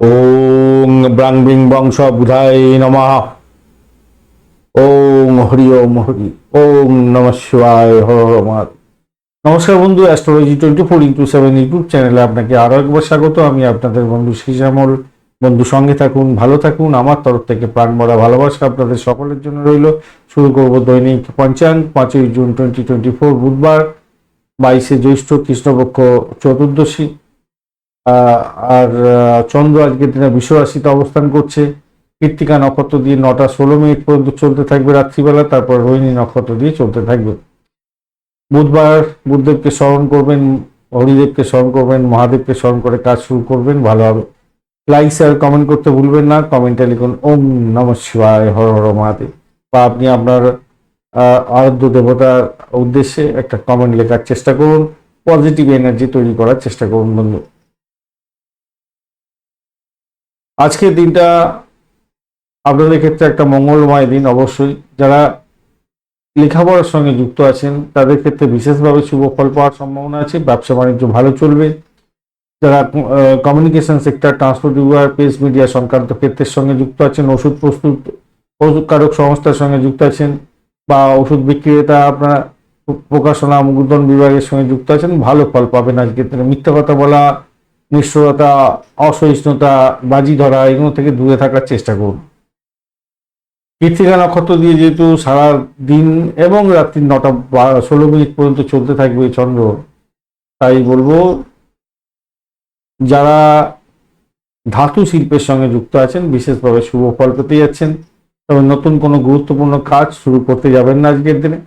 ওং ব্রাং বিং বংশ বুধায় নমঃ। ওং হরি ওম হরি, ওং নম শিবায় হর নমস্কার বন্ধু astrology twenty four into seven YouTube চ্যানেলে আপনাকে আরও একবার স্বাগত। আমি আপনাদের বন্ধু শ্রীশ্যামল। বন্ধু, সঙ্গে থাকুন, ভালো থাকুন। আমার তরফ থেকে প্রাণ ভরা ভালোবাসা আপনাদের সকলের জন্য রইল। শুরু করব দৈনিক পঞ্চাঙ্গ, পাঁচই জুন টোয়েন্টি টোয়েন্টি ফোর বুধবার, বাইশে জ্যৈষ্ঠ কৃষ্ণপক্ষ চতুর্দশী। আর চন্দ্র আজকের দিনে বিশ্বরাশিতে অবস্থান করছে। কৃত্তিকা নক্ষত্র দিয়ে নটা ষোলো মিনিট পর্যন্ত চলতে থাকবে রাত্রিবেলা, তারপর রোহিণী নক্ষত্র দিয়ে চলতে থাকবে। বুধবার বুধদেবকে স্মরণ করবেন, হরিদেবকে স্মরণ করবেন, মহাদেবকে স্মরণ করে কাজ শুরু করবেন, ভালো হবে। লাইক, শেয়ার, কমেন্ট করতে ভুলবেন না, কমেন্টে লিখুন, ওম নম শিবায়, হর হর মহাদেব। বা আপনি আপনার আরাধ্য দেবতার উদ্দেশ্যে একটা কমেন্ট লেখার চেষ্টা করুন, পজিটিভ এনার্জি তৈরি করার চেষ্টা করুন বন্ধু। আজকের দিনটা আপনাদের ক্ষেত্রে একটা মঙ্গলময় দিন অবশ্যই। যারা লেখাপড়ার সঙ্গে যুক্ত আছেন, তাদের ক্ষেত্রে বিশেষভাবে শুভ ফল পাওয়ার সম্ভাবনা আছে, ব্যবসা বাণিজ্য ভালো চলবে। যারা কমিউনিকেশন সেক্টর ট্রান্সপোর্ট বিভাগ প্রেস মিডিয়া সংক্রান্ত ক্ষেত্রের সঙ্গে যুক্ত আছেন, ওষুধ প্রস্তুত, ওষুধকারক সংস্থার সঙ্গে যুক্ত আছেন, বা ওষুধ বিক্রেতা, আপনার প্রকাশনা, মুদ্রণ বিভাগের সঙ্গে যুক্ত আছেন, ভালো ফল পাবেন আজকের দিনে। মিথ্যা কথা বলা নিষ্ঠুরতা, অসহিষ্ণুতা, বাজি ধরা, এগুলো থেকে দূরে থাকার চেষ্টা করুন। কৃত্তিকা নক্ষত্র দিয়ে যেহেতু সারা দিন এবং রাত্রি নটা ষোলো মিনিট পর্যন্ত চলতে থাকবে চন্দ্র, তাই বলব যারা ধাতু শিল্পের সঙ্গে যুক্ত আছেন, বিশেষভাবে শুভ ফল পেতে যাচ্ছেন, তবে নতুন কোনো গুরুত্বপূর্ণ কাজ শুরু করতে যাবেন না আজকের দিনে।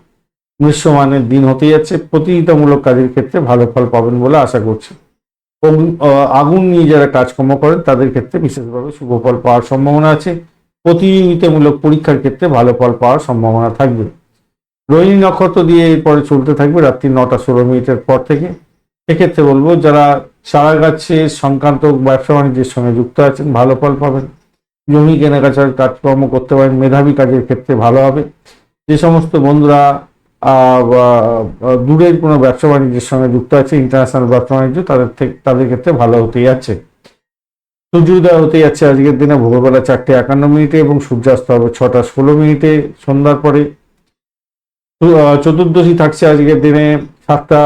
দৃশ্যমানের দিন হতে যাচ্ছে, প্রতিযোগিতামূলক কাজের ক্ষেত্রে ভালো ফল পাবেন বলে আশা করছি। আগুন নিয়ে যারা কাজকর্ম করেন, তাদের ক্ষেত্রে বিশেষভাবে শুভ ফল পাওয়ার সম্ভাবনা আছে। প্রতিযোগিতামূলক পরীক্ষার ক্ষেত্রে ভালো ফল পাওয়ার সম্ভাবনা থাকবে। রোহিণী নক্ষত্র দিয়ে এরপরে চলতে থাকবে রাত্রি নটা ষোলো মিনিটের পর থেকে। এক্ষেত্রে বলব, যারা চারা গাছে সংক্রান্ত ব্যবসা বাণিজ্যের সঙ্গে যুক্ত আছেন, ভালো ফল পাবেন। জমি কেনাকাটার কাজকর্ম করতে পারেন, মেধাবী কাজের ক্ষেত্রে ভালো হবে। যে সমস্ত বন্ধুরা দূরের কোনো ব্যবসা বাণিজ্যের সঙ্গে যুক্ত আছে ইন্টারন্যাশনাল ব্যবসা বাণিজ্য, তাদের থেকে তাদের ক্ষেত্রে ভালো হতে যাচ্ছে সূর্যোদয় হতে যাচ্ছে আজকের দিনে, ভোরবেলা চারটে একান্ন মিনিটে এবং সূর্যাস্ত হবে ছটা ষোলো মিনিটে, সন্ধ্যার পরে। চতুর্দশী থাকছে আজকের দিনে, সাতটা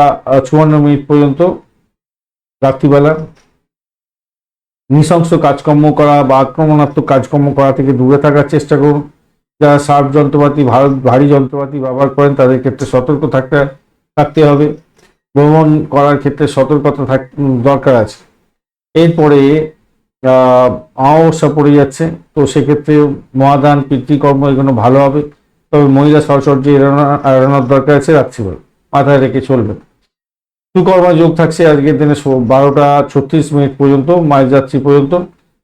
চুয়ান্ন মিনিট পর্যন্ত, রাত্রিবেলা। নৃশংস কাজকর্ম করা বা আক্রমণাত্মক কাজকর্ম করা থেকে দূরে থাকার চেষ্টা করুন। যারা সার্ফ যন্ত্রপাতি ভারত ভারী যন্ত্রপাতি ব্যবহার করেন তাদের ক্ষেত্রে সতর্ক থাকতে থাকতে হবে। ভ্রমণ করার ক্ষেত্রে সতর্কতা থাক দরকার আছে। এরপরে আহ, অমাবস্যা পড়ে যাচ্ছে তো সেক্ষেত্রে মহাদান পিতৃকর্ম এগুলো ভালো হবে। তবে মহিলা সরসর্য এড়ানো এড়ানোর দরকার আছে রাত্রিবেলা মাথায় রেখে চলবে। সুকর্মা যোগ থাকছে আজকের দিনে বারোটা ছত্রিশ মিনিট পর্যন্ত মাঝরাত্রি পর্যন্ত।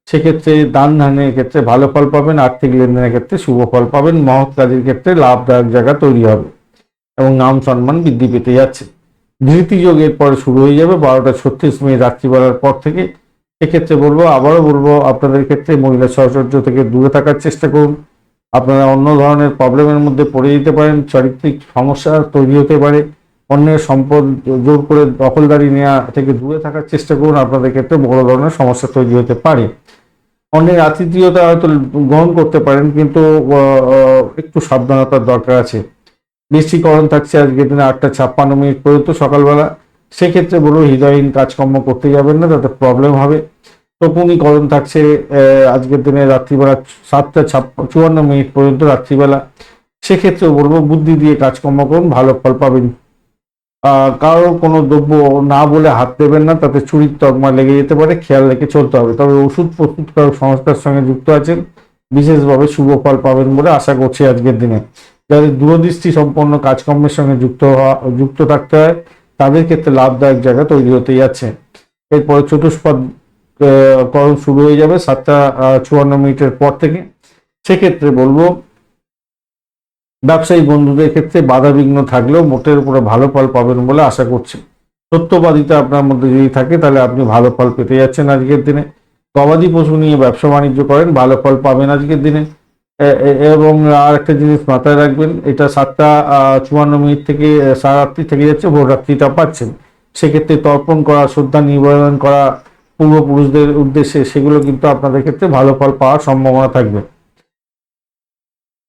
সেক্ষেত্রে দান ধানের ক্ষেত্রে ভালো ফল পাবেন, আর্থিক লেনদেনের ক্ষেত্রে শুভ ফল পাবেন মহৎ কাজের ক্ষেত্রে লাভদায়ক জায়গা তৈরি হবে এবং নাম সম্মান বৃদ্ধি পেতে যাচ্ছে। ধৃতি যোগের পরে শুরু হয়ে যাবে বারোটা ছত্রিশ মিনিট রাত্রিবেলার পর থেকে। এক্ষেত্রে বলব, আবারও বলব, আপনাদের ক্ষেত্রে মহিলা সহচর্য থেকে দূরে থাকার চেষ্টা করুন। আপনারা অন্য ধরনের প্রবলেমের মধ্যে পড়ে যেতে পারেন, চারিত্রিক সমস্যা তৈরি হতে পারে। অন্যের সম্পদ জোর করে দখলদারি নেওয়া থেকে দূরে থাকার চেষ্টা করুন, আপনাদের ক্ষেত্রে বড় ধরনের সমস্যা তৈরি হতে পারে। অন্যের আতিথিয়তা হয়তো গ্রহণ করতে পারেন, কিন্তু একটু সাবধানতার দরকার আছে। বৃষ্টিকরণ থাকছে আজকের দিনে আটটা ছাপ্পান্ন মিনিট পর্যন্ত সকালবেলা। সেক্ষেত্রে বলব হৃদয়হীন কাজকর্ম করতে যাবেন না, তাতে প্রবলেম হবে। তপুনিকরণ থাকছে আজকের দিনে রাত্রিবেলা সাতটা চুয়ান্ন মিনিট পর্যন্ত রাত্রিবেলা। সেক্ষেত্রেও বলব, বুদ্ধি দিয়ে কাজকর্ম করুন, ভালো ফল পাবেন। কারোর কোনো দ্রব্য না বলে হাত দেবেন না, তাতে চুরির তকমা লেগে যেতে পারে, খেয়াল রেখে চলতে হবে। তবে ওষুধ প্রস্তুতকারক সংস্থার সঙ্গে যুক্ত আছেন, বিশেষভাবে শুভ ফল পাবেন বলে আশা করছি আজকের দিনে। যাদের দূরদৃষ্টি সম্পন্ন কাজকর্মের সঙ্গে যুক্ত হওয়া, যুক্ত থাকতে হয়, তাদের ক্ষেত্রে লাভদায়ক জায়গা তৈরি হতে যাচ্ছে এরপরে চতুষ্পদ করণ শুরু হয়ে যাবে সাতটা চুয়ান্ন মিনিটের পর থেকে। সেক্ষেত্রে বলব ব্যবসায়ী বন্ধুদের ক্ষেত্রে বাধা বিঘ্ন থাকলেও মোটের উপরে ভালো ফল পাবেন বলে আশা করছি। সত্যবাদিতা আপনার মধ্যে যদি থাকে তাহলে আপনি ভালো ফল পেতে যাচ্ছেন আজকের দিনে। গবাদি পশু নিয়ে ব্যবসা বাণিজ্য করেন ভালো ফল পাবেন আজকের দিনে। এবং আর একটা জিনিস মাথায় রাখবেন এটা সাতটা চুয়ান্ন মিনিট থেকে আহ, সারা রাত্রি থেকে যাচ্ছে ভোর রাত্রিটা পাচ্ছেন। সেক্ষেত্রে তর্পণ করা শ্রদ্ধা নিবেদন করা পূর্বপুরুষদের উদ্দেশ্যে সেগুলো কিন্তু আপনাদের ক্ষেত্রে ভালো ফল পাওয়ার সম্ভাবনা থাকবে।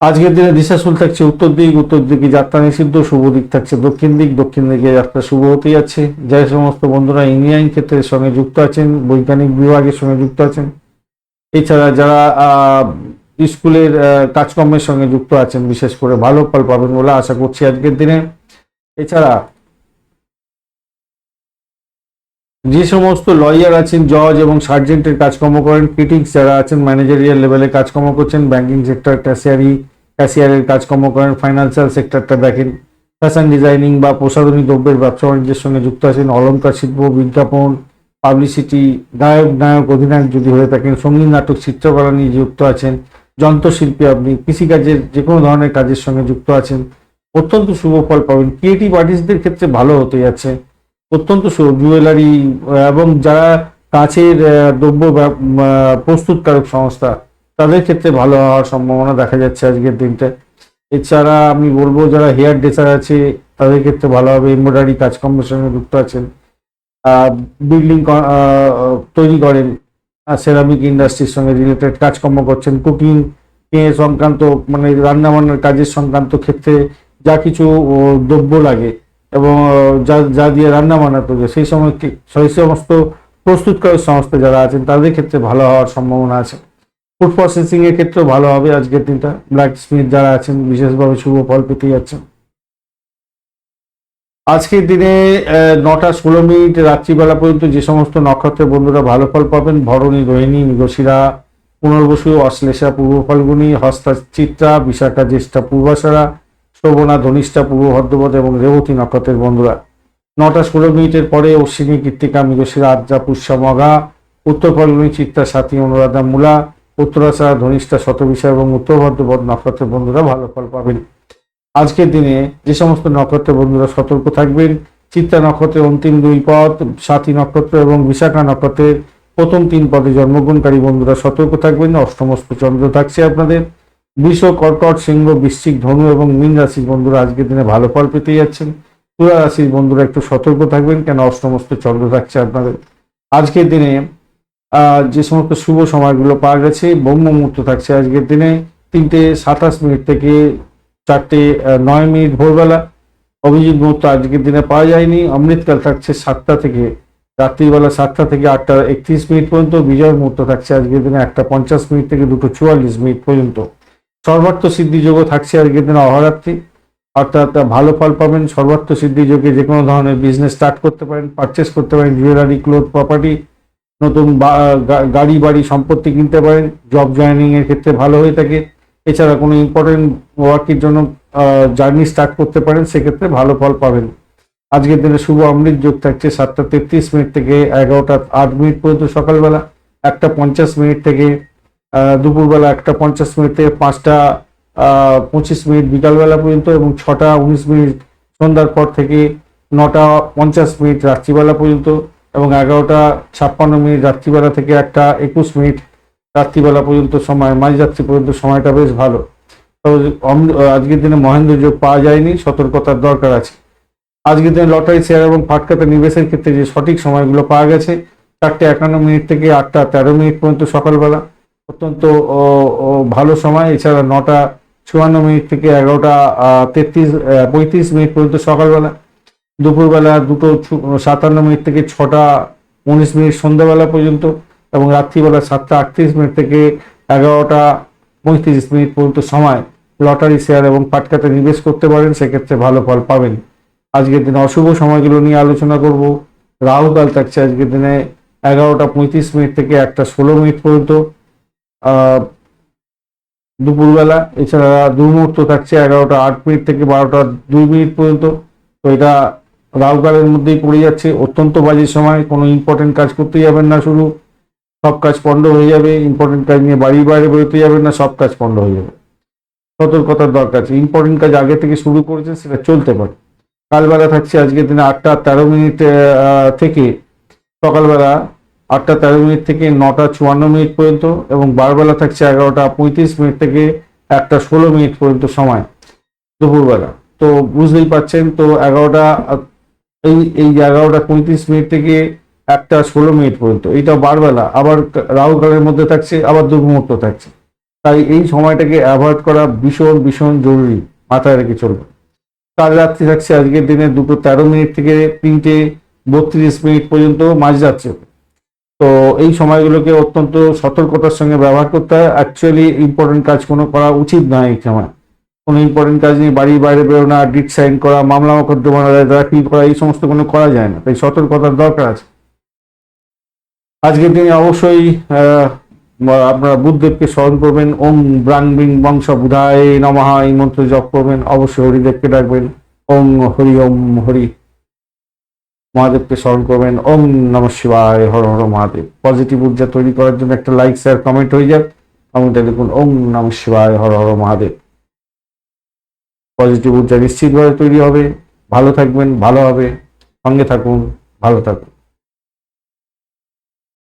আজকের দিনে দিশাশুল থাকছে উত্তর দিক, উত্তর দিকে যাত্রা নিষিদ্ধ, শুভ দিক থাকছে দক্ষিণ দিক, দক্ষিণ দিকে যাত্রা শুভ হতে যাচ্ছে। যে সমস্ত বন্ধুরা ইঞ্জিনিয়ারিং ক্ষেত্রের সঙ্গে যুক্ত আছেন, বৈজ্ঞানিক বিভাগের সঙ্গে যুক্ত আছেন। এছাড়া যারা স্কুলের কাজকর্মের সঙ্গে যুক্ত আছেন, বিশেষ করে ভালো ফল পাবেন বলে আশা করছি আজকের দিনে। এছাড়া যে সমস্ত লয়ার আছেন জজ এবং সার্জেন্টের কাজকর্ম করেন ক্রিটিক্স যারা আছেন ম্যানেজারিয়াল লেভেলে কাজকর্ম করছেন ব্যাংকিং সেক্টর ক্যাশিয়ারি ক্যাশিয়ারের কাজকর্ম করেন ফাইন্যান্সিয়াল সেক্টরটা দেখেন। ফ্যাশন ডিজাইনিং বা প্রসাধনী দ্রব্যের ব্যবসা বাণিজ্যের সঙ্গে যুক্ত আছেন অলঙ্কার শিল্প, বিজ্ঞাপন পাবলিসিটি গায়ক নায়ক, অধিনায়ক যদি হয়ে থাকেন, সংগীত, নাটক, চিত্রকলা নিয়ে যুক্ত আছেন, যন্ত্রশিল্পী আপনি, কৃষিকাজের যে কোনো ধরনের কাজের সঙ্গে যুক্ত আছেন, অত্যন্ত শুভ ফল পাবেন। ক্রিয়েটিভ আর্টিস্টদের ক্ষেত্রে ভালো হতে যাচ্ছে। অত্যন্ত জুয়েলারি এবং যারা আহ, দ্রব্য প্রস্তুতকারক সংস্থা তাদের ক্ষেত্রে ভালো হওয়ার সম্ভাবনা দেখা যাচ্ছে আজকের দিনটা। এছাড়া আমি বলব যারা হেয়ার ড্রেসার আছে তাদের ক্ষেত্রে ভালো হবে। এমব্রয়ডারি কাজকর্মের সঙ্গে যুক্ত আছেন। বিল্ডিং তৈরি করেন। সেরামিক ইন্ডাস্ট্রির সঙ্গে রিলেটেড কাজকর্ম করছেন। কুকিং সংক্রান্ত মানে রান্নাবান্নার কাজের সংক্রান্ত ক্ষেত্রে যা কিছু দ্রব্য লাগে এবং যা যা দিয়ে রান্না বান্না হয়, সেই সময় সেই সমস্ত প্রস্তুতকারক সংস্থা যারা আছেন তাদের ক্ষেত্রে ভালো হওয়ার সম্ভাবনা আছে। ফুড প্রসেসিং এর ক্ষেত্রেও ভালো হবে আজকের দিনটা। ব্ল্যাক স্মিথ যারা আছেন বিশেষভাবে শুভ ফল পেতে যাচ্ছেন। আজকের দিনে নটা ষোলো মিনিট রাত্রিবেলা পর্যন্ত যে সমস্ত নক্ষত্রের বন্ধুরা ভালো ফল পাবেন ভরণী রোহিণী মৃগশিরা পুনর্বসু অশ্লেষা পূর্ব ফাল্গুনী হস্তা চিত্রা বিশাখা জ্যেষ্ঠা পূর্বাশারা শোভনা ধনিষ্ঠা, পূর্ব ভদ্রপদ এবং রেবতী নক্ষত্রের বন্ধুরা। নটা ষোলো মিনিটের পরে অশ্বিনী, কৃত্তিকা, মৃগশিরা, আদ্রা, পুষ্যা, মগা, উত্তর ফাল্গুনী, চিত্রা, সাথী, অনুরাধা, মূলা, উত্তরাশা, ধনিষ্ঠা, শতবিশা এবং উত্তর ভদ্রপদ নক্ষত্রের বন্ধুরা ভালো ফল পাবেন। আজকের দিনে যে সমস্ত নক্ষত্রের বন্ধুরা সতর্ক থাকবেন, চিত্রা নক্ষত্রের অন্তিম দুই পদ, সাথী নক্ষত্র এবং বিশাখা নক্ষত্রের প্রথম তিন পদে জন্মগ্রহণকারী বন্ধুরা সতর্ক থাকবেন। অষ্টমস্ত চন্দ্র থাকছে আপনাদের। বৃষ কর্কট সিংহ বৃশ্চিক ধনু এবং মীন রাশির বন্ধুরা আজকের দিনে ভালো ফল পেতে যাচ্ছেন। তুলা রাশির বন্ধুরা একটু সতর্ক থাকবেন, কেন অষ্টমস্ত চন্দ্র থাকছে আপনাদের। আজকের দিনে যে সমস্ত শুভ সময়গুলো পাওয়া গেছে, ব্রহ্ম মুহূর্ত থাকছে আজকের দিনে তিনটে সাতাশ মিনিট থেকে চারটে নয় মিনিট ভোরবেলা। অভিজিৎ মুহূর্ত আজকের দিনে পাওয়া যায়নি। অমৃতকাল থাকছে সাতটা থেকে, রাত্রিবেলা সাতটা থেকে আটটা একত্রিশ মিনিট পর্যন্ত। বিজয় মুহূর্ত থাকছে আজকের দিনে একটা পঞ্চাশ মিনিট থেকে দুটো চুয়াল্লিশ মিনিট পর্যন্ত। সর্বার্থ সিদ্ধি যোগও থাকছে আজকের দিনে অহরাত্রি। অর্থাৎ ভালো ফল পাবেন, সর্বার্থ সিদ্ধি যোগে যে কোনো ধরনের বিজনেস স্টার্ট করতে পারেন পারচেস করতে পারেন জুয়েলারি ক্লোথ প্রপার্টি নতুন গাড়ি, বাড়ি, সম্পত্তি কিনতে পারেন জব জয়েনিং এর ক্ষেত্রে ভালো হয়ে থাকে। এছাড়া কোনো ইম্পর্টেন্ট ওয়ার্কের জন্য জার্নি স্টার্ট করতে পারেন, সেক্ষেত্রে ভালো ফল পাবেন। আজকের দিনে শুভ অমৃত যোগ থাকছে সাতটা তেত্রিশ মিনিট থেকে এগারোটা আট মিনিট পর্যন্ত সকালবেলা, একটা পঞ্চাশ মিনিট থেকে দুপুরবেলা একটা পঞ্চাশ মিনিট থেকে পাঁচটা পঁচিশ মিনিট বিকালবেলা পর্যন্ত এবং ছটা, উনিশ মিনিট সন্ধ্যার পর থেকে নটা, পঞ্চাশ মিনিট রাত্রিবেলা পর্যন্ত এবং এগারোটা, ছাপ্পান্ন মিনিট রাত্রিবেলা থেকে একটা একুশ মিনিট রাত্রিবেলা পর্যন্ত সময়, মাঝরাত্রি পর্যন্ত সময়টা বেশ ভালো। আজকের দিনে মহেন্দ্র যোগ পাওয়া যায়নি, সতর্কতার দরকার আছে। আজকের দিনে লটারি, শেয়ার এবং ফাটকাতে নিবেশের ক্ষেত্রে যে সঠিক সময়গুলো পাওয়া গেছে, চারটে একান্ন মিনিট থেকে আটটা তেরো মিনিট পর্যন্ত সকালবেলা। অত্যন্ত ভালো সময়। এছাড়া নটা চুয়ান্ন মিনিট থেকে এগারোটা তেত্রিশ পঁয়ত্রিশ মিনিট পর্যন্ত সকালবেলা, দুপুরবেলা দুটো সাতান্ন মিনিট থেকে ছটা উনিশ মিনিট সন্ধ্যাবেলা পর্যন্ত এবং রাত্রিবেলা সাতটা আটত্রিশ মিনিট থেকে এগারোটা পঁয়ত্রিশ মিনিট পর্যন্ত সময় লটারি শেয়ার এবং পাটকাতে নিবেশ করতে পারেন, সেক্ষেত্রে ভালো ফল পাবেন। আজকের দিনে অশুভ সময়গুলো নিয়ে আলোচনা করব। রাহুকাল থাকছে আজকের দিনে এগারোটা পঁয়ত্রিশ মিনিট থেকে একটা ষোলো মিনিট পর্যন্ত। দুপুরবেলা, এছাড়া দুর্মুহূর্ত থাকছে এগারোটা আট মিনিট থেকে বারোটা দুই মিনিট পর্যন্ত। তো এটা রাহুকালের মধ্যেই পড়ে যাচ্ছে। অত্যন্ত বাজে সময়, কোনো ইম্পর্টেন্ট কাজ করতে যাবেন না শুরু সব কাজ পণ্ড হয়ে যাবে ইম্পর্টেন্ট কাজ নিয়ে বাড়ির বাইরে বেরোতে যাবেন না, সব কাজ পণ্ড হয়ে যাবে। সতর্কতার দরকার আছে। ইম্পর্টেন্ট কাজ আগে থেকে শুরু করেছেন, সেটা চলতে পারে। কালবেলা থাকছে আজকের দিনে আটটা তেরো মিনিট থেকে। সকালবেলা আটটা তেরো মিনিট থেকে নটা চুয়ান্ন মিনিট পর্যন্ত এবং বারবেলা থাকছে এগারোটা পঁয়ত্রিশ মিনিট থেকে একটা ষোলো মিনিট পর্যন্ত সময় দুপুরবেলা। তো বুঝতেই পারছেন, তো এগারোটা, এই এই এগারোটা পঁয়ত্রিশ মিনিট থেকে একটা ষোলো মিনিট পর্যন্ত। এইটা বারবেলা, আবার রাহুকালের মধ্যে থাকছে, আবার দুর্মুহূর্ত থাকছে। তাই এই সময়টাকে অ্যাভয়েড করা ভীষণ ভীষণ জরুরি, মাথায় রেখে চলবে। কাল রাত্রি থাকছে, আজকের দিনে দুটো তেরো মিনিট থেকে তিনটে বত্রিশ মিনিট পর্যন্ত মাঝ যাচ্ছে তো এই সময়গুলোকে অত্যন্ত সতর্কতার সঙ্গে ব্যবহার করতে হয়। অ্যাকচুয়ালি ইম্পর্টেন্ট কাজ কোনো করা উচিত নয় এই সময়। কোনো ইম্পর্টেন্ট কাজ নিয়ে বাড়ির বাইরে বেরোনা ডিট সাইন করা, মামলা মোকদ্দমা দাখিল করা এই সমস্ত কোনো করা যায় না। তাই সতর্কতার দরকার আছে। আজকের দিনে অবশ্যই আপনারা বুদ্ধদেবকে স্মরণ করবেন। ওম ব্রাং বংশ বুধায় নমঃ, এই মন্ত্র জপ করবেন। অবশ্যই হরিদেবকে ডাকবেন। ওম হরি ওম হরি। মহাদেবকে স্মরণ করবেন। ওম নম শিবায়, হর হর মহাদেব। পজিটিভ ঊর্জা তৈরি করার জন্য একটা লাইক শেয়ার কমেন্ট হয়ে যাক। কমেন্টে লিখুন ওম নম শিবায়, হর হর মহাদেব। পজিটিভ ঊর্জা নিশ্চিতভাবে তৈরি হবে। ভালো থাকবেন, ভালো হবে। সঙ্গে থাকুন, ভালো থাকুন।